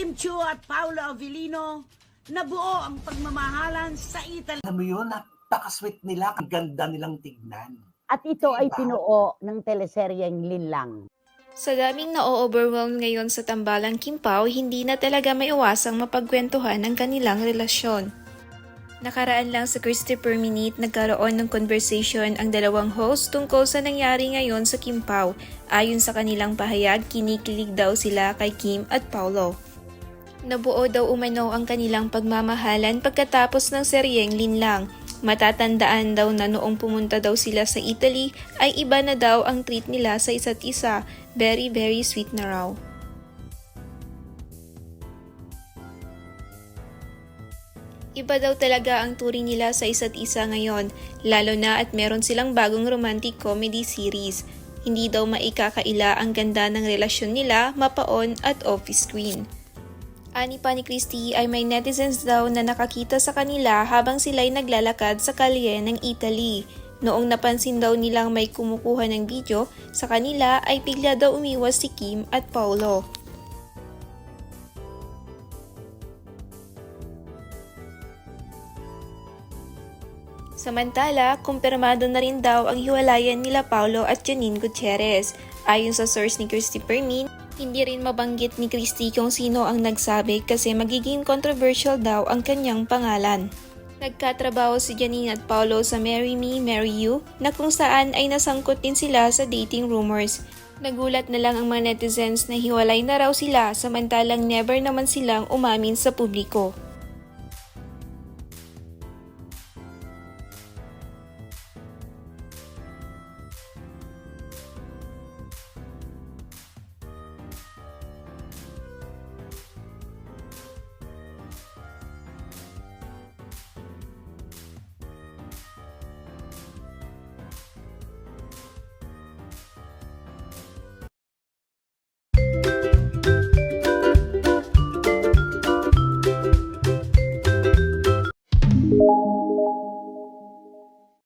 Encho at Paolo Avellino, nabuo ang pagmamahalan sa Italy. Alam mo yun, napaka-sweet nila, ang ganda nilang tignan. At ito ay Diba? pinuo ng teleseryeng Linlang. Sa daming na-overwhelm ngayon sa tambalang Kimpaw, hindi na talaga may iwasang mapagkwentuhan ang kanilang relasyon. Nakaraan lang sa Christopher Minute, nagkaroon ng conversation ang dalawang host tungkol sa nangyari ngayon sa Kimpaw. Ayon sa kanilang pahayag, kinikilig daw sila kay Kim at Paulo. Nabuo daw umano ang kanilang pagmamahalan pagkatapos ng seryeng Linlang. Matatandaan daw na noong pumunta daw sila sa Italy ay iba na daw ang treat nila sa isa't isa. Very very sweet na raw. Iba daw talaga ang turing nila sa isa't isa ngayon, lalo na at meron silang bagong romantic comedy series. Hindi daw maikakaila ang ganda ng relasyon nila, mapaon at office screen. Ani pa ni Christy ay may netizens daw na nakakita sa kanila habang sila'y naglalakad sa kalye ng Italy. Noong napansin daw nilang may kumukuha ng video, sa kanila ay bigla daw umiwas si Kim at Paulo. Samantala, kumpirmado na rin daw ang hiwalayan nila Paulo at Janine Gutierrez. Ayon sa source ni Christy Permin, hindi rin mabanggit ni Christy kung sino ang nagsabi kasi magiging controversial daw ang kanyang pangalan. Nagkatrabaho si Janine at Paulo sa Marry Me, Marry You na kung saan ay nasangkot din sila sa dating rumors. Nagulat na lang ang mga netizens na hiwalay na raw sila samantalang never naman silang umamin sa publiko.